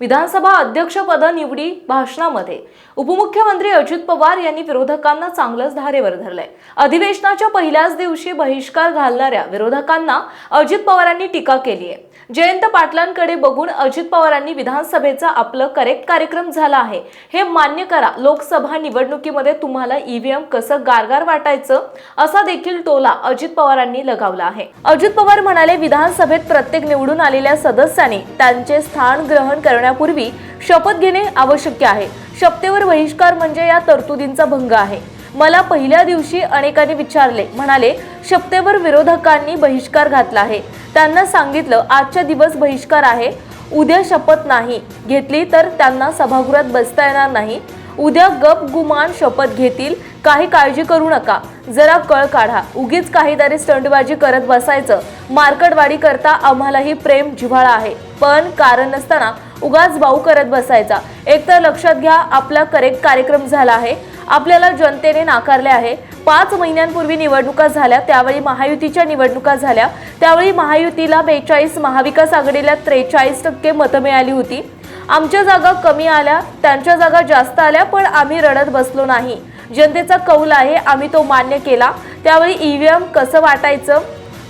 विधानसभा अध्यक्षपद निवडी भाषणामध्ये. उपमुख्यमंत्री अजित पवार यांनी विरोधकांना चांगलंच धारेवर धरलंय. अधिवेशनाच्या पहिल्याच दिवशी बहिष्कार घालणाऱ्या विरोधकांना अजित पवारांनी टीका केली आहे जयंत पाटलांकडे बघून अजित पवारांनी विधानसभेचा आपलं करेक्ट कार्यक्रम झाला आहे. हे मान्य करा लोकसभा निवडणुकीमध्ये तुम्हाला ईव्हीएम कसं गारगार वाटायचं असा देखील टोला अजित पवारांनी लगावला आहे. अजित पवार म्हणाले विधानसभेत प्रत्येक निवडून आलेल्या सदस्यांनी त्यांचे स्थान ग्रहण करण्यापूर्वी शपथ घेणे आवश्यक आहे. शपथेवर बहिष्कार म्हणजे या तरतुदींचा भंग आहे. मला पहिल्या दिवशी अनेकांनी विचारले म्हणाले शपथेवर विरोधकांनी बहिष्कार घातला आहे. त्यांना सांगितलं आजच्या दिवस बहिष्कार आहे. उद्या शपथ नाही. घेतली तर त्यांना सभागृहात बसता येणार नाही. उद्या गप गुमान शपथ घेतील. काही काळजी करू नका. जरा कळ काढा. उगीच काहीतरी स्टंटबाजी करत बसायचं. मार्कटवाडी करता आम्हालाही प्रेम जिव्हाळा आहे. पण कारण नसताना उगाच भाऊ करत बसायचा. एकतर लक्षात घ्या आपला करेक्ट कार्यक्रम झाला आहे. आपल्याला जनतेने नाकारले आहे. पाच महिन्यांपूर्वी निवडणुका झाल्या त्यावेळी महायुतीच्या निवडणुका झाल्या. त्यावेळी महायुतीला बेचाळीस महाविकास आघाडीला त्रेचाळीस टक्के मतं मिळाली होती. आमच्या जागा कमी आल्या त्यांच्या जागा जास्त आल्या पण आम्ही रडत बसलो नाही. जनतेचा कौल आहे आम्ही तो मान्य केला. त्यावेळी ईव्हीएम कसं वाटायचं?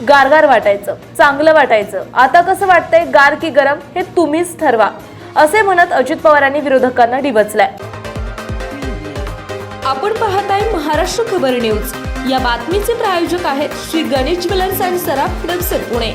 गारगार वाटायचं चांगलं वाटायचं. आता कसं वाटतंय? गार की गरम हे तुम्हीच ठरवा. असे म्हणत अजित पवारांनी विरोधकांना डिवचलाय आपण पाहताय महाराष्ट्र खबर न्यूज. या बातमीचे प्रायोजक आहेत श्री गणेश ज्वेलर्स अँड सराफ हडपसर पुणे.